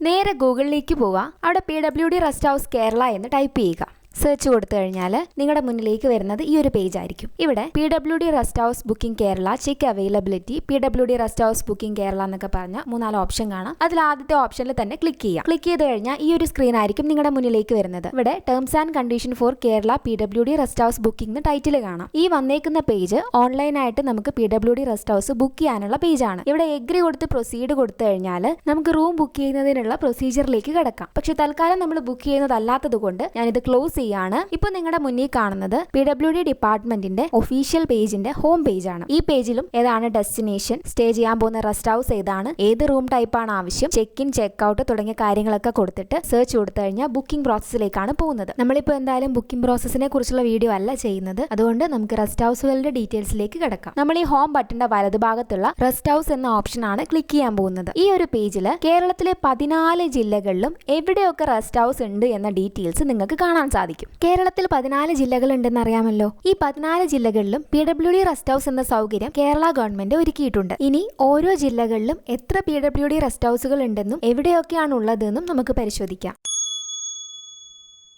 നേരെ ഗൂഗിളിലേക്ക് പോവുക അവിടെ P W D rest house Kerala എന്ന് ടൈപ്പ് ചെയ്യുക. സെർച്ച് കൊടുത്തു കഴിഞ്ഞാൽ നിങ്ങളുടെ മുന്നിലേക്ക് വരുന്നത് ഈ ഒരു പേജ് ആയിരിക്കും. ഇവിടെ P W D rest house booking Kerala check availability P W D rest house booking Kerala എന്നൊക്കെ പറഞ്ഞ മൂന്നാൽ ഓപ്ഷൻ കാണാം. അതിൽ ആദ്യത്തെ ഓപ്ഷനിൽ തന്നെ ക്ലിക്ക് ചെയ്യാം. ക്ലിക്ക് ചെയ്ത് കഴിഞ്ഞാൽ ഈ ഒരു സ്ക്രീൻ ആയിരിക്കും നിങ്ങളുടെ മുന്നിലേക്ക് വരുന്നത്. ഇവിടെ terms and condition for Kerala P W D rest house booking എന്ന് ടൈറ്റിൽ കാണാം. ഈ വന്നേക്കുന്ന പേജ് ഓൺലൈനായിട്ട് നമുക്ക് P W D rest house book ചെയ്യാനുള്ള പേജാണ് ഇവിടെ എഗ്രി കൊടുത്ത് പ്രൊസീഡ് കൊടുത്തു കഴിഞ്ഞാൽ നമുക്ക് റൂം ബുക്ക് ചെയ്യുന്നതിനുള്ള പ്രൊസീജിയറിലേക്ക് കിടക്കാം. പക്ഷെ തൽക്കാലം നമ്മൾ ബുക്ക് ചെയ്യുന്നതല്ലാത്തത് കൊണ്ട് ഞാനിത് ക്ലോസ് ചെയ്യാണ് ഇപ്പോൾ നിങ്ങളുടെ മുന്നിൽ കാണുന്നത് പി ഡബ്ല്യു ഡി ഡിപ്പാർട്ട്മെന്റിന്റെ ഒഫീഷ്യൽ പേജിന്റെ ഹോം പേജ് ആണ് ഈ പേജിലും ഏതാണ് ഡെസ്റ്റിനേഷൻ സ്റ്റേ ചെയ്യാൻ പോകുന്ന റെസ്റ്റ് ഹൗസ് ഏതാണ് ഏത് റൂം ടൈപ്പ് ആണ് ആവശ്യം ചെക്ക് ഇൻ ചെക്ക് ഔട്ട് തുടങ്ങിയ കാര്യങ്ങളൊക്കെ കൊടുത്തിട്ട് സെർച്ച് കൊടുത്തു കഴിഞ്ഞാൽ ബുക്കിംഗ് പ്രോസസ്സിലേക്കാണ് പോകുന്നത്. നമ്മളിപ്പോൾ എന്തായാലും ബുക്കിംഗ് പ്രോസസ്സിനെ കുറിച്ചുള്ള വീഡിയോ അല്ല ചെയ്യുന്നത്. അതുകൊണ്ട് നമുക്ക് റെസ്റ്റ് ഹൗസുകളുടെ ഡീറ്റെയിൽസിലേക്ക് കിടക്കാം. നമ്മൾ ഈ ഹോം ബട്ടന്റെ വലതുഭാഗത്തുള്ള റെസ്റ്റ് ഹൗസ് എന്ന ഓപ്ഷൻ ആണ് ക്ലിക്ക് ചെയ്യാൻ പോകുന്നത്. ഈ ഒരു പേജിൽ കേരളത്തിലെ പതിനാല് ജില്ലകളിലും എവിടെയൊക്കെ റെസ്റ്റ് ഹൗസ് ഉണ്ട് എന്ന ഡീറ്റെയിൽസ് നിങ്ങൾക്ക് കാണാൻ സാധിക്കും. കേരളത്തിൽ പതിനാല് ജില്ലകളുണ്ടെന്ന് അറിയാമല്ലോ. ഈ പതിനാല് ജില്ലകളിലും P W D rest house എന്ന സൗകര്യം കേരള ഗവൺമെന്റ് ഒരുക്കിയിട്ടുണ്ട്. ഇനി ഓരോ ജില്ലകളിലും എത്ര പി ഡബ്ല്യു ഡി റെസ്റ്റ് ഹൗസുകൾ ഉണ്ടെന്നും എവിടെയൊക്കെയാണ് ഉള്ളതെന്നും നമുക്ക് പരിശോധിക്കാം.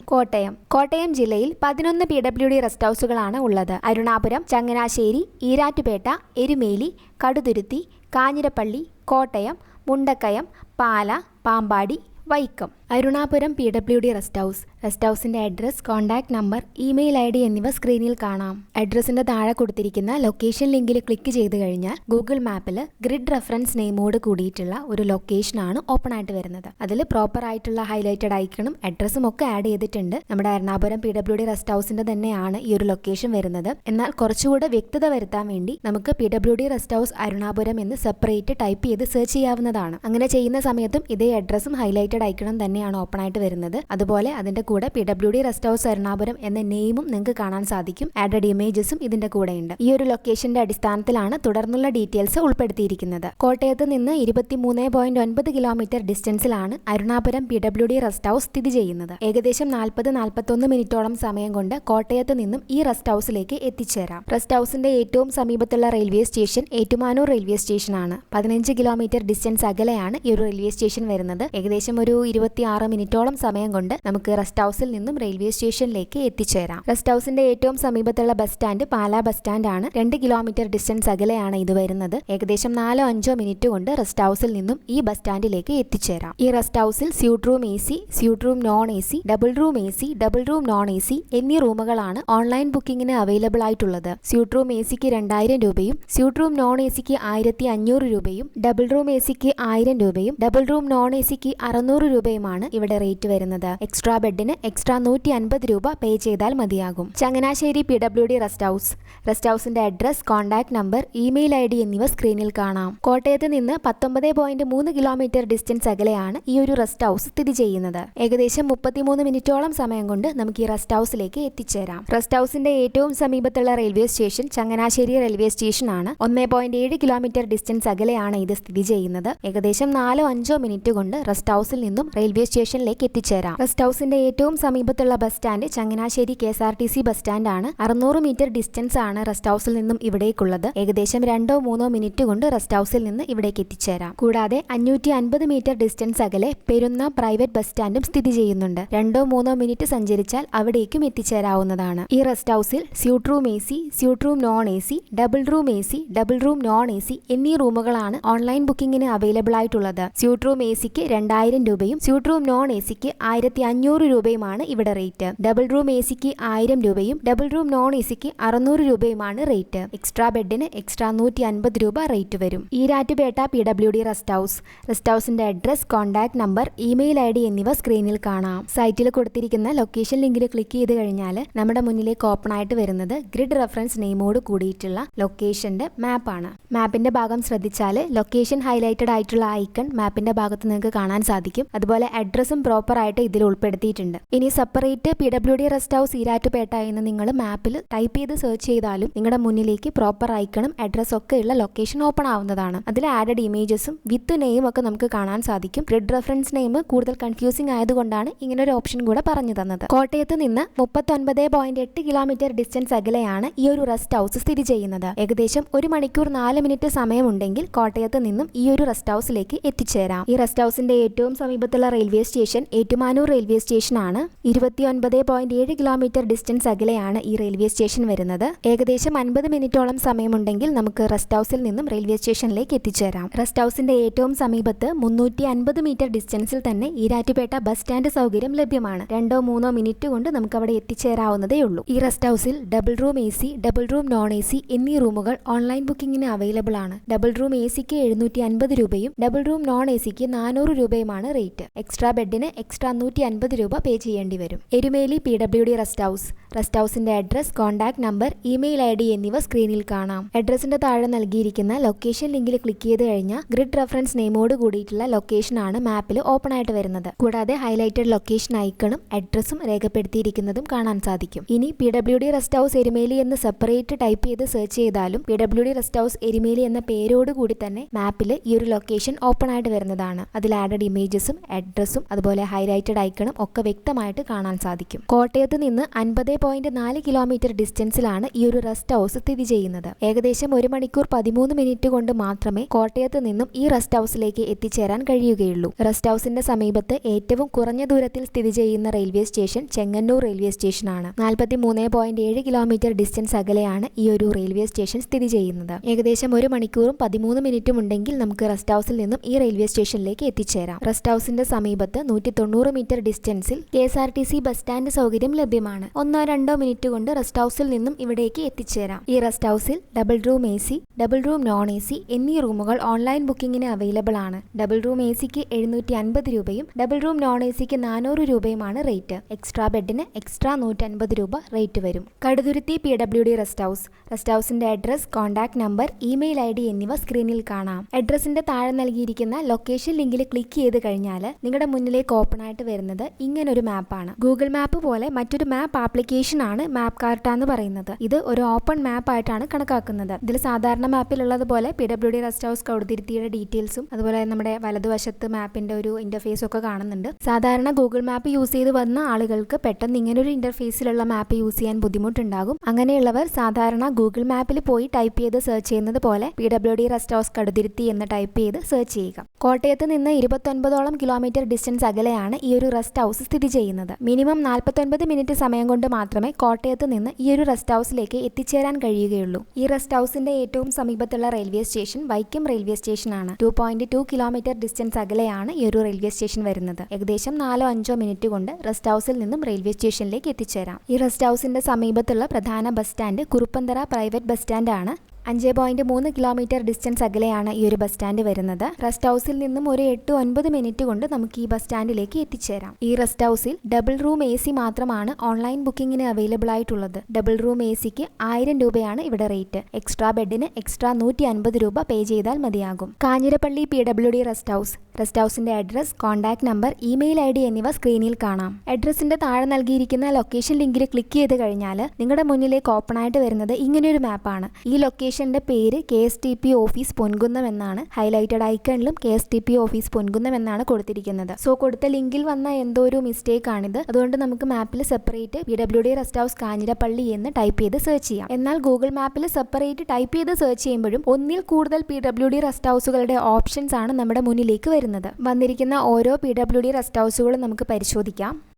കോട്ടയം. കോട്ടയം ജില്ലയിൽ പതിനൊന്ന് പി ഡബ്ല്യു ഡി റെസ്റ്റ് ഹൗസുകളാണ് ഉള്ളത്. Arunapuram Changanassery Erattupetta Erumeli Kaduthuruthy Kanjirappally Kottayam Mundakayam Pala Pampady Vaikom. Arunapuram P W D rest house rest ഹൗസിന്റെ address contact number email I D എന്നിവ സ്ക്രീനിൽ കാണാം. അഡ്രസ്സിന്റെ താഴെ കൊടുത്തിരിക്കുന്ന ലൊക്കേഷൻ ലിങ്കിൽ ക്ലിക്ക് ചെയ്ത് കഴിഞ്ഞാൽ ഗൂഗിൾ മാപ്പിൽ ഗ്രിഡ് റെഫറൻസ് നെയിമോട് കൂടിയിട്ടുള്ള ഒരു ലൊക്കേഷനാണ് ഓപ്പൺ ആയിട്ട് വരുന്നത്. അതിൽ പ്രോപ്പർ ആയിട്ടുള്ള ഹൈലൈറ്റഡ് ഐക്കണും അഡ്രസ്സും ഒക്കെ ആഡ് ചെയ്തിട്ടുണ്ട്. നമ്മുടെ Ernakulam P W D rest ഹൗസിന്റെ തന്നെയാണ് ഈ ഒരു ലൊക്കേഷൻ വരുന്നത്. എന്നാൽ കുറച്ചുകൂടെ വ്യക്തത വരുത്താൻ വേണ്ടി നമുക്ക് P W D rest house Arunapuram എന്ന് സെപ്പറേറ്റ് ടൈപ്പ് ചെയ്ത് സെർച്ച് ചെയ്യാവുന്നതാണ്. അങ്ങനെ ചെയ്യുന്ന സമയത്തും ഇതേ അഡ്രസ്സും ഹൈലൈറ്റഡ് ഐക്കണും തന്നെയാണ് ഓപ്പൺ ആയിട്ട് വരുന്നത്. അതുപോലെ അതിന്റെ കൂടെ P W D rest house Ernakulam എന്ന നെയിമും നിങ്ങൾക്ക് കാണാൻ സാധിക്കും. ആഡഡ് ഇമേജസും ഇതിന്റെ കൂടെയുണ്ട്. ഈ ഒരു ലൊക്കേഷന്റെ അടിസ്ഥാനത്തിലാണ് തുടർന്നുള്ള ഡീറ്റെയിൽസ് ഉൾപ്പെടുത്തിയിരിക്കുന്നത്. കോട്ടയത്ത് നിന്ന് ഇരുപത്തിമൂന്ന് പോയിന്റ് ഒൻപത് kilometre ഡിസ്റ്റൻസിലാണ് Arunapuram P W D rest house സ്ഥിതി ചെയ്യുന്നത്. ഏകദേശം നാൽപ്പത് നാൽപ്പത്തൊന്ന് മിനിറ്റോളം സമയം കൊണ്ട് കോട്ടയത്ത് നിന്നും ഈ റെസ്റ്റ് ഹൗസിലേക്ക് എത്തിച്ചേരാം. റെസ്റ്റ് ഹൗസിന്റെ ഏറ്റവും സമീപത്തുള്ള റെയിൽവേ സ്റ്റേഷൻ ഏറ്റുമാനൂർ റെയിൽവേ സ്റ്റേഷനാണ് പതിനഞ്ച് കിലോമീറ്റർ ഡിസ്റ്റൻസ് അകലെയാണ് ഈ ഒരു റെയിൽവേ സ്റ്റേഷൻ വരുന്നത്. ഏകദേശം ഒരു ഇരുപത്തിയാറ് മിനിറ്റോളം സമയം കൊണ്ട് നമുക്ക് റെസ്റ്റ് ഹൗസിൽ നിന്നും റെയിൽവേ സ്റ്റേഷനിലേക്ക് എത്തിച്ചേരാം. റെസ്റ്റ് ഹൗസിന്റെ ഏറ്റവും സമീപത്തുള്ള bus stand Pala bus stand ആണ് രണ്ട് കിലോമീറ്റർ ഡിസ്റ്റൻസ് അകലെയാണ് ഇത് വരുന്നത്. ഏകദേശം നാലോ അഞ്ചോ മിനിറ്റ് കൊണ്ട് റെസ്റ്റ് ഹൗസിൽ നിന്നും ഈ ബസ് സ്റ്റാൻഡിലേക്ക് എത്തിച്ചേരാം. ഈ റെസ്റ്റ് ഹൗസിൽ suite room A C suite room non A C double room A C double room non A C എന്നീ റൂമുകളാണ് ഓൺലൈൻ ബുക്കിംഗിന് അവൈലബിൾ ആയിട്ടുള്ളത്. സ്യൂട്ട് റൂം എ സിക്ക് രണ്ടായിരം രൂപയും സ്യൂട്ട് റൂം നോൺ എ സിക്ക് ആയിരത്തി അഞ്ഞൂറ് രൂപയും ഡബിൾ റൂം എ സിക്ക് ആയിരം രൂപയും ഡബിൾ റൂം നോൺ എ സിക്ക് അറുന്നൂറ് രൂപയുമാണ് ഇവിടെ റേറ്റ് വരുന്നത്. എക്സ്ട്രാ ബെഡിന് എക്സ്ട്രാ നൂറ്റി അൻപത് രൂപ പേ ചെയ്താൽ മതിയാകും. Changanassery P W D rest house. Rest ഹൗസിന്റെ address contact number email I D എന്നിവ സ്ക്രീനിൽ കാണാം. കോട്ടയത്ത് നിന്ന് പത്തൊമ്പത് പോയിന്റ് മൂന്ന് കിലോമീറ്റർ ഡിസ്റ്റൻസ് അകലെയാണ് ഈ ഒരു റെസ്റ്റ് ഹൗസ് സ്ഥിതി ചെയ്യുന്നത്. ഏകദേശം മുപ്പത്തിമൂന്ന് മിനിറ്റോളം സമയം കൊണ്ട് നമുക്ക് ഈ റെസ്റ്റ് ഹൗസിലേക്ക് എത്തിച്ചേരാം. റെസ്റ്റ് ഹൗസിന്റെ ഏറ്റവും സമീപത്തുള്ള റെയിൽവേ സ്റ്റേഷൻ ചങ്ങനാശ്ശേരി റെയിൽവേ സ്റ്റേഷനാണ്. ഒന്നേ പോയിന്റ് ഏഴ് കിലോമീറ്റർ ഡിസ്റ്റൻസ് അകലെയാണ് ഇത് സ്ഥിതി ചെയ്യുന്നത്. ഏകദേശം നാലോ അഞ്ചോ മിനിറ്റ് കൊണ്ട് റെസ്റ്റ് ഹൗസിൽ നിന്നും റെയിൽവേ സ്റ്റേഷനിലേക്ക് എത്തിച്ചേരാം. റെസ്റ്റ് ഹൗസിന്റെ ഏറ്റവും സമീപത്തുള്ള bus stand Changanassery K S R T C bus സ്റ്റാൻഡാണ്. അറുന്നൂറ് മീറ്റർ ഡിസ്റ്റൻസ് ആണ് റെസ്റ്റ് ഹൗസിൽ നിന്നും ഇവിടേക്കുള്ളത്. ഏകദേശം രണ്ടോ മൂന്നോ മിനിറ്റ് കൊണ്ട് റെസ്റ്റ് ഹൗസിൽ നിന്ന് ഇവിടേക്ക് എത്തിച്ചേരാം. കൂടാതെ അഞ്ഞൂറ്റി അൻപത് മീറ്റർ ഡിസ്റ്റൻസ് അകലെ പെരുന്ന പ്രൈവറ്റ് ബസ് സ്റ്റാൻഡും സ്ഥിതി ചെയ്യുന്നുണ്ട്. രണ്ടോ മൂന്നോ മിനിറ്റ് സഞ്ചരിച്ചാൽ അവിടേക്കും എത്തിച്ചേരാവുന്നതാണ്. ഈ റെസ്റ്റ് ഹൗസിൽ suite room A C suite room non A C double room A C double room non A C എന്നീ റൂമുകളാണ് ഓൺലൈൻ ബുക്കിംഗിന് അവൈലബിൾ ആയിട്ടുള്ളത്. സ്യൂട്ട് റൂം എ സിക്ക് രണ്ടായിരം രൂപയും സ്യൂട്ട് റൂം നോൺ എ സിക്ക് ആയിരത്തി അഞ്ഞൂറ് രൂപയുമാണ് ഇവിടെ റേറ്റ്. ഡബിൾ റൂം എ സിക്ക് ആയിരം രൂപയും ഡബിൾ റൂം നോൺ എ സിക്ക് അറുന്നൂറ് രൂപയുമാണ് റേറ്റ്. എക്സ്ട്രാ ബെഡിന് എക്സ്ട്രാ നൂറ്റി അൻപത് രൂപ റേറ്റ് വരും. Erattupetta P W D rest house. Rest ഹൗസിന്റെ address contact number email I D എന്നിവ സ്ക്രീനിൽ കാണാം. സൈറ്റിൽ കൊടുത്തിരിക്കുന്ന ലൊക്കേഷൻ ലിങ്കിൽ ക്ലിക്ക് ചെയ്ത് കഴിഞ്ഞാൽ നമ്മുടെ മുന്നിലേക്ക് ഓപ്പൺ ആയിട്ട് വരുന്നത് ഗ്രിഡ് റെഫറൻസ് നെയിമോട് കൂടിയിട്ടുള്ള ലൊക്കേഷന്റെ മാപ്പാണ്. മാപ്പിന്റെ ഭാഗം ശ്രദ്ധിച്ചാൽ ലൊക്കേഷൻ ഹൈലൈറ്റഡ് ആയിട്ടുള്ള ഐക്കൺ മാപ്പിന്റെ ഭാഗത്ത് നിങ്ങൾക്ക് കാണാൻ സാധിക്കും. അതുപോലെ അഡ്രസ്സും പ്രോപ്പർ ആയിട്ട് ഇതിൽ ഉൾപ്പെടുത്തിയിട്ടുണ്ട്. ഇനി separate P W D rest house Erattupetta എന്ന് നിങ്ങൾ മാപ്പിൽ ടൈപ്പ് ചെയ്ത് സെർച്ച് ചെയ്താലും നിങ്ങളുടെ മുന്നിലേക്ക് പ്രോപ്പർ ഐക്കണും അഡ്രസ്സും ഒക്കെ ഉള്ള ലൊക്കേഷൻ ഓപ്പൺ ആവുന്നതാണ്. അതിൽ ആഡഡ് ഇമേജസും വിത്ത് നെയിം ഒക്കെ നമുക്ക് കാണാൻ സാധിക്കും. ഗ്രിഡ് റെഫറൻസ് നെയിം കൂടുതൽ കൺഫ്യൂസിംഗ് ആയതുകൊണ്ടാണ് ഇങ്ങനെ ഒരു ഓപ്ഷൻ കൂടെ പറഞ്ഞു തന്നത്. കോട്ടയത്ത് നിന്ന് മുപ്പത്തൊൻപത് പോയിന്റ് എട്ട് കിലോമീറ്റർ ഡിസ്റ്റൻസ് അകലെയാണ് ഈ ഒരു റെസ്റ്റ് ഹൗസ് സ്ഥിതി ചെയ്യുന്നത്. ഏകദേശം ഒരു മണിക്കൂർ നാല് മിനിറ്റ് സമയമുണ്ടെങ്കിൽ കോട്ടയത്ത് നിന്നും ഈ ഒരു റെസ്റ്റ് ഹൗസിലേക്ക് എത്തിച്ചേരാം. ഈ റെസ്റ്റ് ഹൗസിന്റെ ഏറ്റവും സമീപത്തുള്ള റെയിൽവേ സ്റ്റേഷൻ ഏറ്റുമാനൂർ റെയിൽവേ സ്റ്റേഷനാണ് ഇരുപത്തിയൊൻപത് പോയിന്റ് ഏഴ് കിലോമീറ്റർ ഡിസ്റ്റൻസ് അകലെയാണ് ഈ റെയിൽവേ സ്റ്റേഷൻ വരുന്നത്. ഏകദേശം അൻപത് മിനിറ്റോളം സമയമുണ്ടെങ്കിൽ നമുക്ക് റെസ്റ്റ് ഹൗസിൽ നിന്നും റെയിൽവേ സ്റ്റേഷനിലേക്ക് എത്തിച്ചേരാം. റെസ്റ്റ് ഹൗസിന്റെ ഏറ്റവും സമീപത്ത് മുന്നൂറ്റി അൻപത് മീറ്റർ ഡിസ്റ്റൻസിൽ തന്നെ ഈരാറ്റുപേട്ട ബസ് സ്റ്റാൻഡ് സൗകര്യം ലഭ്യമാണ്. രണ്ടോ മൂന്നോ മിനിറ്റ് കൊണ്ട് നമുക്ക് അവിടെ എത്തിച്ചേരാവുന്നതേ ഉള്ളൂ. ഈ റെസ്റ്റ് ഹൗസിൽ double room A C double room non A C എന്നീ റൂമുകൾ ഓൺലൈൻ ബുക്കിംഗിന് അവൈലബിൾ ആണ്. ഡബിൾ റൂം എ സിക്ക് എഴുന്നൂറ്റി അൻപത് രൂപയും ഡബിൾ റൂം നോൺ എ സിക്ക് നാനൂറ് രൂപയുമാണ് റേറ്റ് എക്സ്ട്രാ ബെഡിന് എക്സ്ട്രാ നൂറ്റി അൻപത് രൂപ പേ ചെയ്യേണ്ടി വരും. Erumeli P W D rest house rest ഹൗസിന്റെ address contact number email I D എന്നിവ സ്ക്രീനിൽ കാണാം അഡ്രസ്സിന്റെ താഴെ നൽകിയിരിക്കുന്ന ലൊക്കേഷൻ ലിങ്കിൽ ക്ലിക്ക് ചെയ്ത് കഴിഞ്ഞാൽ ഗ്രിഡ് റെഫറൻസ് നെയിമോട് കൂടിയിട്ടുള്ള ലൊക്കേഷനാണ് മാപ്പിൽ ഓപ്പൺ ആയിട്ട് വരുന്നത്. കൂടാതെ ഹൈലൈറ്റഡ് ലൊക്കേഷൻ ഐക്കണും അഡ്രസ്സും രേഖപ്പെടുത്തിയിരിക്കുന്നതും കാണാൻ സാധിക്കും. ഇനി P W D rest house Erumeli എന്ന് സെപ്പറേറ്റ് ടൈപ്പ് ചെയ്ത് സെർച്ച് ചെയ്താലും P W D rest house Erumeli എന്ന പേരോട് കൂടി തന്നെ മാപ്പിൽ ഈ ഒരു ലൊക്കേഷൻ ഓപ്പൺ ആയിട്ട് വരുന്നതാണ്. അതിൽ ആഡഡ് ഇമേജസും അഡ്രസ്സും അതുപോലെ ഹൈലൈറ്റഡ് ഐക്കണും ഒക്കെ വ്യക്തമായിട്ട് കാണാൻ സാധിക്കും. കോട്ടയത്ത് നിന്ന് അൻപത് പോയിന്റ് നാല് കിലോമീറ്റർ ഡിസ്റ്റൻസിലാണ് ഈ ഒരു റെസ്റ്റ് ഹൗസ് സ്ഥിതി ചെയ്യുന്നത്. ഏകദേശം ഒരു മണിക്കൂർ പതിമൂന്ന് മിനിറ്റ് കൊണ്ട് മാത്രമേ കോട്ടയത്ത് നിന്നും ഈ റെസ്റ്റ് ഹൗസിലേക്ക് എത്തിച്ചേരാൻ കഴിയുകയുള്ളൂ. റെസ്റ്റ് ഹൗസിന്റെ സമീപത്ത് ഏറ്റവും കുറഞ്ഞ ദൂരത്തിൽ സ്ഥിതി ചെയ്യുന്ന റെയിൽവേ സ്റ്റേഷൻ ചെങ്ങന്നൂർ റെയിൽവേ സ്റ്റേഷനാണ്. നാൽപ്പത്തി മൂന്ന് പോയിന്റ് ഏഴ് കിലോമീറ്റർ ഡിസ്റ്റൻസ് അകലെയാണ് ഈ ഒരു റെയിൽവേ സ്റ്റേഷൻ സ്ഥിതി ചെയ്യുന്നത്. ഏകദേശം ഒരു മണിക്കൂറും പതിമൂന്ന് മിനിറ്റും ഉണ്ടെങ്കിൽ നമുക്ക് റെസ്റ്റ് ഹൗസിൽ നിന്നും ഈ റെയിൽവേ സ്റ്റേഷനിലേക്ക് എത്തിച്ചേരാം. റെസ്റ്റ് ഹൗസിന്റെ സമീപത്ത് നൂറ്റി തൊണ്ണൂറ് metre ഡിസ്റ്റൻസിൽ K S R T C bus stand സൗകര്യം ലഭ്യമാണ്. ഒന്നോ രണ്ടോ മിനിറ്റ് കൊണ്ട് റെസ്റ്റ് ഹൗസിൽ നിന്നും ഇവിടേക്ക് എത്തിച്ചേരാം. ഈ റെസ്റ്റ് ഹൗസിൽ double room A C double room non A C എന്നീ റൂമുകൾ ഓൺലൈൻ ബുക്കിംഗിന് അവൈലബിൾ ആണ്. ഡബിൾ റൂം എ സിക്ക് എഴുന്നൂറ്റി അൻപത് രൂപയും ഡബിൾ റൂം നോൺ എ സിക്ക് നാനൂറ് രൂപയുമാണ് റേറ്റ്. എക്സ്ട്രാ ബെഡിന് എക്സ്ട്രാ നൂറ്റൻപത് രൂപ റേറ്റ് വരും. Kaduthuruthy P W D rest house. Rest ഹൗസിന്റെ address contact number email I D എന്നിവ സ്ക്രീനിൽ കാണാം. അഡ്രസ്സിന്റെ താഴെ നൽകിയിരിക്കുന്ന ലൊക്കേഷൻ ലിങ്കിൽ ക്ലിക്ക് ചെയ്ത് കഴിഞ്ഞാൽ നിങ്ങളുടെ മുന്നിലേക്ക് ഓപ്പൺ ആയിട്ട് വരുന്നത് ഇങ്ങനൊരു മാപ്പാണ്. ഗൂഗിൾ മാപ്പ് പോലെ മറ്റൊരു മാപ്പ് ആപ്ലിക്കേഷൻ ആണ് മാപ്പ് കാർട്ട എന്ന് പറയുന്നത്. ഇത് ഒരു ഓപ്പൺ മാപ്പ് ആയിട്ടാണ് കണക്കാക്കുന്നത്. ഇതിൽ സാധാരണ മാപ്പിലുള്ളത് പോലെ P W D rest house കൗടുതിരുത്തിയുടെ ഡീറ്റെയിൽസും അതുപോലെ നമ്മുടെ വലതുവശത്ത് മാപ്പിന്റെ ഒരു ഇന്റർഫേസും ഒക്കെ കാണുന്നുണ്ട്. സാധാരണ ഗൂഗിൾ മാപ്പ് യൂസ് ചെയ്ത് വന്ന ആളുകൾക്ക് പെട്ടെന്ന് ഇങ്ങനൊരു ഇന്റർഫേസിലുള്ള മാപ്പ് യൂസ് ചെയ്യാൻ ബുദ്ധിമുട്ടുണ്ടാകും. അങ്ങനെയുള്ളവർ സാധാരണ ഗൂഗിൾ മാപ്പിൽ പോയി ടൈപ്പ് ചെയ്ത് സെർച്ച് ചെയ്യുന്നത് പോലെ P W D rest house Kaduthuruthy എന്ന് ടൈപ്പ് ചെയ്ത് സെർച്ച് ചെയ്യുക. കോട്ടയത്ത് നിന്ന് ഇരുപത്തൊൻപതോളം കിലോമീറ്റർ ഡിസ്റ്റൻസ് അകലെയാണ് ഈ ഒരു റെസ്റ്റ് ഹൗസ് സ്ഥിതി ചെയ്യുന്നത്. മിനിമം നാൽപ്പത്തൊൻപത് മിനിറ്റ് സമയം കൊണ്ട് മാത്രമേ കോട്ടയത്ത് നിന്ന് ഈ ഒരു റെസ്റ്റ് ഹൗസിലേക്ക് എത്തിച്ചേരാൻ കഴിയുകയുള്ളൂ. ഈ റെസ്റ്റ് ഹൗസിന്റെ ഏറ്റവും സമീപത്തുള്ള റെയിൽവേ സ്റ്റേഷൻ വൈക്കം റെയിൽവേ സ്റ്റേഷനാണ്. Two point two kilometre distance അകലെയാണ് ഈ ഒരു റെയിൽവേ സ്റ്റേഷൻ വരുന്നത്. ഏകദേശം നാലോ അഞ്ചോ മിനിറ്റ് കൊണ്ട് റെസ്റ്റ് ഹൗസിൽ നിന്നും റെയിൽവേ സ്റ്റേഷനിലേക്ക് എത്തിച്ചേരാം. ഈ റെസ്റ്റ് ഹൗസിന്റെ സമീപത്തുള്ള പ്രധാന bus stand Kuruppanthara private bus സ്റ്റാൻഡാണ്. അഞ്ച് പോയിന്റ് മൂന്ന് കിലോമീറ്റർ ഡിസ്റ്റൻസ് അകലെയാണ് ഈ ഒരു ബസ് സ്റ്റാൻഡ് വരുന്നത്. റെസ്റ്റ് ഹൗസിൽ നിന്നും ഒരു എട്ട് ഒൻപത് മിനിറ്റ് കൊണ്ട് നമുക്ക് ഈ ബസ് സ്റ്റാൻഡിലേക്ക് എത്തിച്ചേരാം. ഈ റെസ്റ്റ് ഹൗസിൽ ഡബിൾ റൂം എ സി മാത്രമാണ് ഓൺലൈൻ ബുക്കിംഗിന് അവൈലബിൾ ആയിട്ടുള്ളത്. ഡബിൾ റൂം എ സിക്ക് ആയിരം രൂപയാണ് ഇവിടെ റേറ്റ്. എക്സ്ട്രാ ബെഡിന് എക്സ്ട്രാ നൂറ്റി അൻപത് രൂപ പേ ചെയ്താൽ മതിയാകും. Kanjirappally P W D rest house. Rest ഹൗസിന്റെ address contact number email I D എന്നിവ സ്ക്രീനിൽ കാണാം. അഡ്രസ്സിന്റെ താഴെ നൽകിയിരിക്കുന്ന ലൊക്കേഷൻ ലിങ്കിൽ ക്ലിക്ക് ചെയ്ത് കഴിഞ്ഞാൽ നിങ്ങളുടെ മുന്നിലേക്ക് ഓപ്പൺ ആയിട്ട് വരുന്നത് ഇങ്ങനെയൊരു മാപ്പാണ്. ഈ ലൊക്കേഷന്റെ പേര് K S T P office Ponkunnam എന്നാണ്. Highlighted ഐക്കണിലും K S T P office Ponkunnam എന്നാണ് കൊടുത്തിരിക്കുന്നത്. സോ കൊടുത്ത ലിങ്കിൽ വന്ന എന്തോ ഒരു മിസ്റ്റേക്ക് ആണിത്. അതുകൊണ്ട് നമുക്ക് മാപ്പിൽ separate P W D rest house Kanjirappally എന്ന് ടൈപ്പ് ചെയ്ത് സെർച്ച് ചെയ്യാം. എന്നാൽ ഗൂഗിൾ മാപ്പിൽ സെപ്പറേറ്റ് ടൈപ്പ് ചെയ്ത് സെർച്ച് ചെയ്യുമ്പോഴും ഒന്നിൽ കൂടുതൽ പി ഡബ്ല്യു ഡി റെസ്റ്റ് ഹൗസുകളുടെ ഓപ്ഷൻസ് ആണ് നമ്മുടെ മുന്നിലേക്ക് വരുന്നത്. വന്നിരിക്കുന്ന ഓരോ പി ഡബ്ല്യു ഡി റെസ്റ്റ് ഹൗസുകളും നമുക്ക് പരിശോധിക്കാം.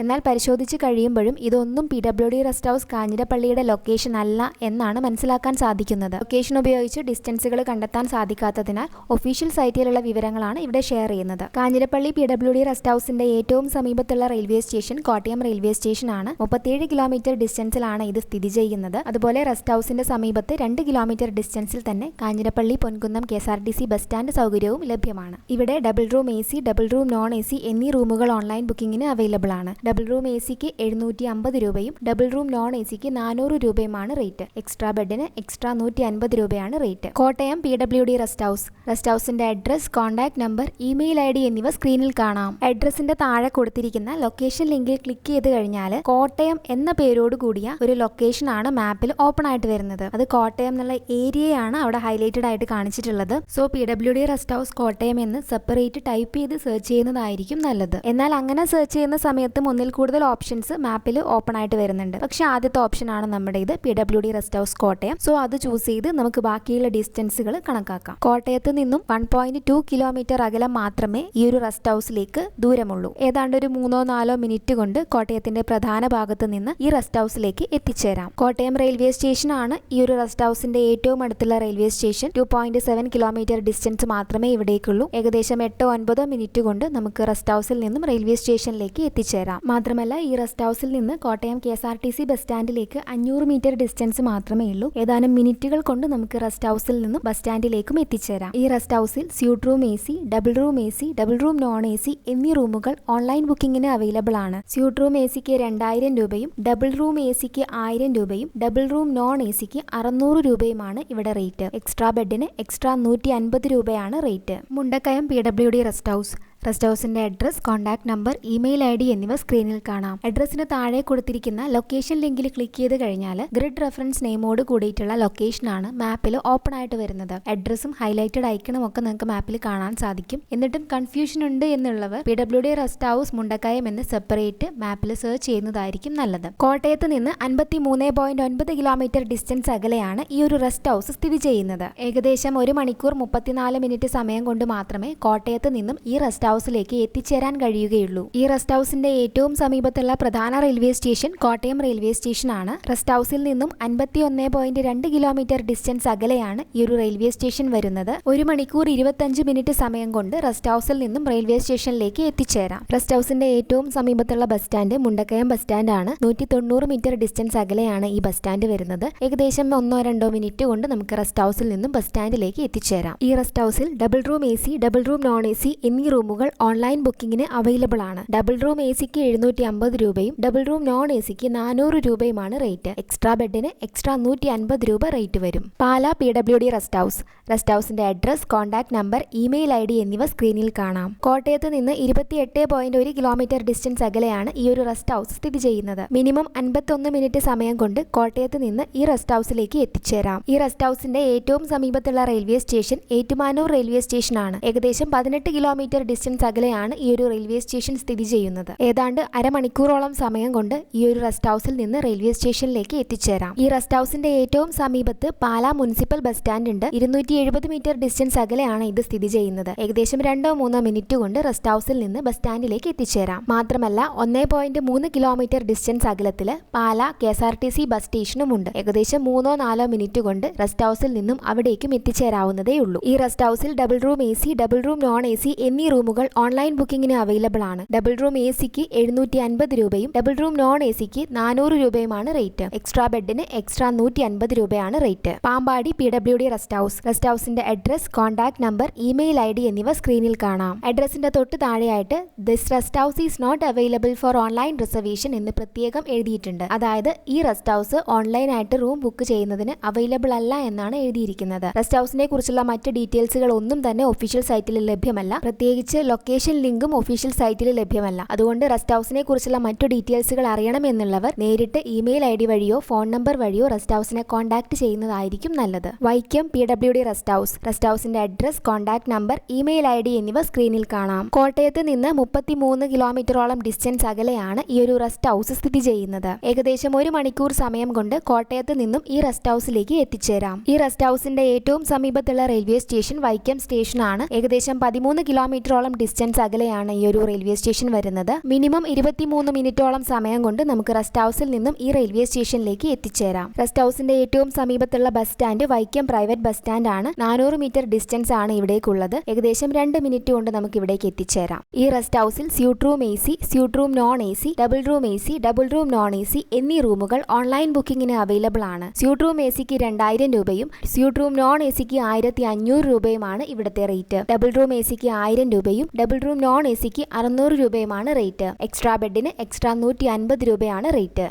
എന്നാൽ പരിശോധിച്ച് കഴിയുമ്പോഴും ഇതൊന്നും P W D rest house കാഞ്ഞിരപ്പള്ളിയുടെ location അല്ല എന്നാണ് മനസ്സിലാക്കാൻ സാധിക്കുന്നത്. ലൊക്കേഷൻ ഉപയോഗിച്ച് ഡിസ്റ്റൻസുകൾ കണ്ടെത്താൻ സാധിക്കാത്തതിനാൽ ഒഫീഷ്യൽ സൈറ്റിലുള്ള വിവരങ്ങളാണ് ഇവിടെ ഷെയർ ചെയ്യുന്നത്. Kanjirappally P W D rest ഹൗസിന്റെ ഏറ്റവും സമീപത്തുള്ള railway station Kottayam railway station ആണ്. മുപ്പത്തിയേഴ് കിലോമീറ്റർ ഡിസ്റ്റൻസിലാണ് ഇത് സ്ഥിതി ചെയ്യുന്നത്. അതുപോലെ റെസ്റ്റ് ഹൗസിന്റെ സമീപത്ത് രണ്ട് കിലോമീറ്റർ ഡിസ്റ്റൻസിൽ തന്നെ Kanjirappally Ponkunnam K S R T C bus stand സൗകര്യവും ലഭ്യമാണ്. ഇവിടെ double room A C double room non A C എന്നീ റൂമുകൾ ഓൺലൈൻ ബുക്കിംഗിന് അവൈലബിൾ ആണ്. ഡബിൾ റൂം എ സിക്ക് എഴുന്നൂറ്റി അമ്പത് രൂപയും ഡബിൾ റൂം നോൺ എ സിക്ക് നാനൂറ് രൂപയുമാണ് റേറ്റ്. എക്സ്ട്രാ ബെഡിന് എക്സ്ട്രാ നൂറ്റി അൻപത് രൂപയാണ് rate. Kottayam P W D rest house. Rest ഹൗസിന്റെ address contact number email I D എന്നിവ സ്ക്രീനിൽ കാണാം. അഡ്രസ്സിന്റെ താഴെ കൊടുത്തിരിക്കുന്ന ലൊക്കേഷൻ ലിങ്കിൽ ക്ലിക്ക് ചെയ്ത് കഴിഞ്ഞാൽ കോട്ടയം എന്ന പേരോട് കൂടിയ ഒരു ലൊക്കേഷൻ ആണ് മാപ്പിൽ ഓപ്പൺ ആയിട്ട് വരുന്നത്. അത് കോട്ടയം എന്നുള്ള ഏരിയയാണ് അവിടെ ഹൈലൈറ്റഡ് ആയിട്ട് കാണിച്ചിട്ടുള്ളത്. So P W D rest house Kottayam എന്ന് സെപ്പറേറ്റ് ടൈപ്പ് ചെയ്ത് സെർച്ച് ചെയ്യുന്നതായിരിക്കും നല്ലത്. എന്നാൽ അങ്ങനെ സെർച്ച് ചെയ്യുന്ന സമയത്തും ഒന്നിൽ കൂടുതൽ ഓപ്ഷൻസ് മാപ്പിൽ ഓപ്പൺ ആയിട്ട് വരുന്നുണ്ട്. പക്ഷേ ആദ്യത്തെ ഓപ്ഷനാണ് നമ്മുടെ ഇത് P W D rest house Kottayam. So അത് ചൂസ് ചെയ്ത് നമുക്ക് ബാക്കിയുള്ള ഡിസ്റ്റൻസുകൾ കണക്കാക്കാം. കോട്ടയത്ത് നിന്നും വൺ പോയിന്റ് ടു കിലോമീറ്റർ അകലം മാത്രമേ ഈ ഒരു റെസ്റ്റ് ഹൗസിലേക്ക് ദൂരമുള്ളൂ. ഏതാണ്ട് ഒരു മൂന്നോ നാലോ മിനിറ്റ് കൊണ്ട് കോട്ടയത്തിന്റെ പ്രധാന ഭാഗത്ത് നിന്ന് ഈ റെസ്റ്റ് ഹൗസിലേക്ക് എത്തിച്ചേരാം. കോട്ടയം റെയിൽവേ സ്റ്റേഷൻ ആണ് ഈ ഒരു റെസ്റ്റ് ഹൗസിന്റെ ഏറ്റവും അടുത്തുള്ള railway station two point seven kilometre distance മാത്രമേ ഇവിടേക്കുള്ളൂ. ഏകദേശം എട്ടോ ഒൻപതോ മിനിറ്റ് കൊണ്ട് നമുക്ക് റെസ്റ്റ് ഹൗസിൽ നിന്നും റെയിൽവേ സ്റ്റേഷനിലേക്ക് എത്തിച്ചേരാം. മാത്രമല്ല ഈ റെസ്റ്റ് ഹൗസിൽ നിന്ന് Kottayam K S R T C bus സ്റ്റാൻഡിലേക്ക് അഞ്ഞൂറ് മീറ്റർ ഡിസ്റ്റൻസ് മാത്രമേ ഉള്ളൂ. ഏതാനും മിനിറ്റുകൾ കൊണ്ട് നമുക്ക് റെസ്റ്റ് ഹൗസിൽ നിന്നും ബസ് സ്റ്റാൻഡിലേക്കും എത്തിച്ചേരാം. ഈ റെസ്റ്റ് ഹൗസിൽ suite room A C double room A C double room non A C എന്നീ റൂമുകൾ ഓൺലൈൻ ബുക്കിംഗിന് അവൈലബിൾ ആണ്. സ്യൂട്ട് റൂം എ സിക്ക് രണ്ടായിരം രൂപയും ഡബിൾ റൂം എ സിക്ക് ആയിരം രൂപയും ഡബിൾ റൂം നോൺ എ സിക്ക് അറുന്നൂറ് രൂപയുമാണ് ഇവിടെ റേറ്റ്. എക്സ്ട്രാ ബെഡിന് എക്സ്ട്രാ നൂറ്റി അൻപത് രൂപയാണ് rate. Mundakayam P W D rest house. Rest ഹൗസിന്റെ address contact number email I D എന്നിവ സ്ക്രീനിൽ കാണാം. അഡ്രസ്സിന് താഴെ കൊടുത്തിരിക്കുന്ന ലൊക്കേഷൻ ലിങ്കിൽ ക്ലിക്ക് ചെയ്ത് കഴിഞ്ഞാൽ ഗ്രിഡ് റെഫറൻസ് നെയിമോട് കൂടിയിട്ടുള്ള ലൊക്കേഷനാണ് മാപ്പിൽ ഓപ്പൺ ആയിട്ട് വരുന്നത്. അഡ്രസ്സും ഹൈലൈറ്റഡ് ഐക്കണും ഒക്കെ നിങ്ങൾക്ക് മാപ്പിൽ കാണാൻ സാധിക്കും. എന്നിട്ടും കൺഫ്യൂഷൻ ഉണ്ട് എന്നുള്ളവർ P W D rest house Mundakayam എന്ന് സെപ്പറേറ്റ് മാപ്പിൽ സെർച്ച് ചെയ്യുന്നതായിരിക്കും നല്ലത്. കോട്ടയത്ത് നിന്ന് അൻപത്തി മൂന്ന് പോയിന്റ് ഒൻപത് കിലോമീറ്റർ ഡിസ്റ്റൻസ് അകലെയാണ് ഈ ഒരു റെസ്റ്റ് ഹൗസ് സ്ഥിതി ചെയ്യുന്നത്. ഏകദേശം ഒരു മണിക്കൂർ മുപ്പത്തിനാല് മിനിറ്റ് സമയം കൊണ്ട് മാത്രമേ കോട്ടയത്ത് നിന്നും ഈ റെസ്റ്റ് ഹൗസിലേക്ക് എത്തിച്ചേരാൻ കഴിയുകയുള്ളൂ. ഈ റെസ്റ്റ് ഹൗസിന്റെ ഏറ്റവും സമീപത്തുള്ള പ്രധാന റെയിൽവേ സ്റ്റേഷൻ കോട്ടയം റെയിൽവേ സ്റ്റേഷനാണ്. റെസ്റ്റ് ഹൗസിൽ നിന്നും അൻപത്തി ഒന്ന് പോയിന്റ് രണ്ട് കിലോമീറ്റർ ഡിസ്റ്റൻസ് അകലെയാണ് ഈ ഒരു റെയിൽവേ സ്റ്റേഷൻ വരുന്നത്. ഒരു മണിക്കൂർ ഇരുപത്തഞ്ച് മിനിറ്റ് സമയം കൊണ്ട് റെസ്റ്റ് ഹൗസിൽ നിന്നും റെയിൽവേ സ്റ്റേഷനിലേക്ക് എത്തിച്ചേരാം. റെസ്റ്റ് ഹൗസിന്റെ ഏറ്റവും സമീപത്തുള്ള ബസ് സ്റ്റാൻഡ് മുണ്ടക്കയം ബസ് സ്റ്റാൻഡാണ്. നൂറ്റി തൊണ്ണൂറ് മീറ്റർ ഡിസ്റ്റൻസ് അകലെയാണ് ഈ ബസ് സ്റ്റാൻഡ് വരുന്നത്. ഏകദേശം ഒന്നോ രണ്ടോ മിനിറ്റ് കൊണ്ട് നമുക്ക് റെസ്റ്റ് ഹൗസിൽ നിന്നും ബസ് സ്റ്റാൻഡിലേക്ക് എത്തിച്ചേരാം. ഈ റെസ്റ്റ് ഹൗസിൽ double room A C double room non A C എന്നീ റൂമുകൾ ഓൺലൈൻ ബുക്കിംഗിന് അവൈലബിൾ ആണ് ഡബിൾ റൂം എ സിക്ക് എഴുന്നൂറ്റി അമ്പത് രൂപയും ഡബിൾ റൂം നോൺ എ സിക്ക് നാനൂറ് രൂപയുമാണ് റേറ്റ്. എക്സ്ട്രാ ബെഡിന് എക്സ്ട്രാ നൂറ്റി അൻപത് രൂപ റേറ്റ് വരും. Pala P W D rest house. Rest ഹൗസിന്റെ address contact number email I D എന്നിവ സ്ക്രീനിൽ കാണാം. കോട്ടയത്ത് നിന്ന് ഇരുപത്തിയെട്ട് പോയിന്റ് ഒരു കിലോമീറ്റർ ഡിസ്റ്റൻസ് അകലെയാണ് ഈ ഒരു റെസ്റ്റ് ഹൗസ് സ്ഥിതി ചെയ്യുന്നത്. മിനിമം അൻപത്തൊന്ന് മിനിറ്റ് സമയം കൊണ്ട് കോട്ടയത്ത് നിന്ന് ഈ റെസ്റ്റ് ഹൗസിലേക്ക് എത്തിച്ചേരാം. ഈ റെസ്റ്റ് ഹൗസിന്റെ ഏറ്റവും സമീപത്തുള്ള റെയിൽവേ സ്റ്റേഷൻ ഏറ്റുമാനൂർ റെയിൽവേ സ്റ്റേഷനാണ്. ഏകദേശം പതിനെട്ട് കിലോമീറ്റർ ഡിസ്റ്റൻസ് അകലെയാണ് ഈ ഒരു റെയിൽവേ സ്റ്റേഷൻ സ്ഥിതി ചെയ്യുന്നത്. ഏതാണ്ട് അരമണിക്കൂറോളം സമയം കൊണ്ട് ഈ ഒരു റെസ്റ്റ് ഹൗസിൽ നിന്ന് റെയിൽവേ സ്റ്റേഷനിലേക്ക് എത്തിച്ചേരാം. ഈ റെസ്റ്റ് ഹൗസിന്റെ ഏറ്റവും സമീപത്ത് പാലാ മുനിസിപ്പൽ ബസ് സ്റ്റാൻഡ് ഉണ്ട് ഇരുന്നൂറ്റി എഴുപത് മീറ്റർ ഡിസ്റ്റൻസ് അകലെയാണ് ഇത് സ്ഥിതി ചെയ്യുന്നത്. ഏകദേശം രണ്ടോ മൂന്നോ മിനിറ്റ് കൊണ്ട് റെസ്റ്റ് ഹൗസിൽ നിന്ന് ബസ് സ്റ്റാൻഡിലേക്ക് എത്തിച്ചേരാം. മാത്രമല്ല ഒന്നേ പോയിന്റ് മൂന്ന് കിലോമീറ്റർ ഡിസ്റ്റൻസ് അകലത്തിൽ Pala K S R T C bus സ്റ്റേഷനും ഉണ്ട് ഏകദേശം മൂന്നോ നാലോ മിനിറ്റ് കൊണ്ട് റെസ്റ്റ് ഹൗസിൽ നിന്നും അവിടേക്കും എത്തിച്ചേരാവുന്നതേ ഉള്ളൂ ഈ റെസ്റ്റ് ഹൗസിൽ double room A C double room non A C എന്നീ റൂമുകൾ ഓൺലൈൻ ബുക്കിംഗിന് അവൈലബിൾ ആണ്. ഡബിൾ റൂം എ സിക്ക് എഴുന്നൂറ്റി അൻപത് രൂപയും ഡബിൾ റൂം നോൺ എ സിക്ക് നാനൂറ് രൂപയുമാണ് റേറ്റ്. എക്സ്ട്രാ ബെഡിന് എക്സ്ട്രാ നൂറ്റി അൻപത് രൂപയാണ് rate. Pampady P W D rest house. Rest ഹൗസിന്റെ address contact number email I D എന്നിവ സ്ക്രീനിൽ കാണാം. അഡ്രസ്സിന്റെ തൊട്ട് താഴെയായിട്ട് this rest house is not available for online reservation എന്ന് പ്രത്യേകം എഴുതിയിട്ടുണ്ട്. അതായത് ഈ റെസ്റ്റ് ഹൗസ് ഓൺലൈനായിട്ട് റൂം ബുക്ക് ചെയ്യുന്നതിന് അവൈലബിൾ അല്ല എന്നാണ് എഴുതിയിരിക്കുന്നത്. റെസ്റ്റ് ഹൗസിനെ കുറിച്ചുള്ള മറ്റ് ഡീറ്റെയിൽസുകൾ ഒന്നും തന്നെ ഒഫീഷ്യൽ സൈറ്റിൽ ലഭ്യമല്ല. പ്രത്യേകിച്ച് ലൊക്കേഷൻ ലിങ്കും ഒഫീഷ്യൽ സൈറ്റിൽ ലഭ്യമല്ല. അതുകൊണ്ട് റെസ്റ്റ് ഹൗസിനെ കുറിച്ചുള്ള മറ്റു ഡീറ്റെയിൽസുകൾ അറിയണമെന്നുള്ളവർ നേരിട്ട് ഇമെയിൽ ഐ ഡി വഴിയോ ഫോൺ നമ്പർ വഴിയോ റെസ്റ്റ് ഹൗസിനെ കോൺടാക്ട് ചെയ്യുന്നതായിരിക്കും നല്ലത്. Vaikom P W D rest house rest ഹൗസിന്റെ address contact number email I D എന്നിവ സ്ക്രീനിൽ കാണാം. കോട്ടയത്ത് നിന്ന് മുപ്പത്തിമൂന്ന് കിലോമീറ്ററോളം ഡിസ്റ്റൻസ് അകലെയാണ് ഈ ഒരു റെസ്റ്റ് ഹൗസ് സ്ഥിതി ചെയ്യുന്നത്. ഏകദേശം ഒരു മണിക്കൂർ സമയം കൊണ്ട് കോട്ടയത്ത് നിന്നും ഈ റെസ്റ്റ് ഹൗസിലേക്ക് എത്തിച്ചേരാം. ഈ റെസ്റ്റ് ഹൗസിന്റെ ഏറ്റവും സമീപത്തുള്ള റെയിൽവേ സ്റ്റേഷൻ വൈക്കം സ്റ്റേഷനാണ് ഏകദേശം പതിമൂന്ന് കിലോമീറ്ററോളം ഡിസ്റ്റൻസ് അകലെയാണ് ഈ ഒരു റെയിൽവേ സ്റ്റേഷൻ വരുന്നത്. മിനിമം ഇരുപത്തിമൂന്ന് മിനിറ്റോളം സമയം കൊണ്ട് നമുക്ക് റെസ്റ്റ് ഹൗസിൽ നിന്നും ഈ റെയിൽവേ സ്റ്റേഷനിലേക്ക് എത്തിച്ചേരാം. റെസ്റ്റ് ഹൗസിന്റെ ഏറ്റവും സമീപത്തുള്ള bus stand Vaikom private bus stand ആണ്. നാനൂറ് മീറ്റർ ഡിസ്റ്റൻസ് ആണ് ഇവിടേക്കുള്ളത്. ഏകദേശം രണ്ട് മിനിറ്റ് കൊണ്ട് നമുക്ക് ഇവിടേക്ക് എത്തിച്ചേരാം. ഈ റെസ്റ്റ് ഹൗസിൽ suite room A C suite room non A C double room A C double room non A C എന്നീ റൂമുകൾ ഓൺലൈൻ ബുക്കിംഗിന് അവൈലബിൾ ആണ്. സ്യൂട്ട് റൂം എ സിക്ക് രണ്ടായിരം രൂപയും സ്യൂട്ട് റൂം നോൺ എ സിക്ക് ആയിരത്തി അഞ്ഞൂറ് രൂപയുമാണ് ഇവിടുത്തെ റേറ്റ് ഡബിൾ റൂം എ സിക്ക് ആയിരം രൂപയും ഡബിൾ റൂം നോൺ എ സിക്ക് അറുന്നൂറ് രൂപയുമാണ് റേറ്റ് എക്സ്ട്രാ ബെഡിന് എക്സ്ട്രാ നൂറ്റി അൻപത് രൂപയാണ് റേറ്റ്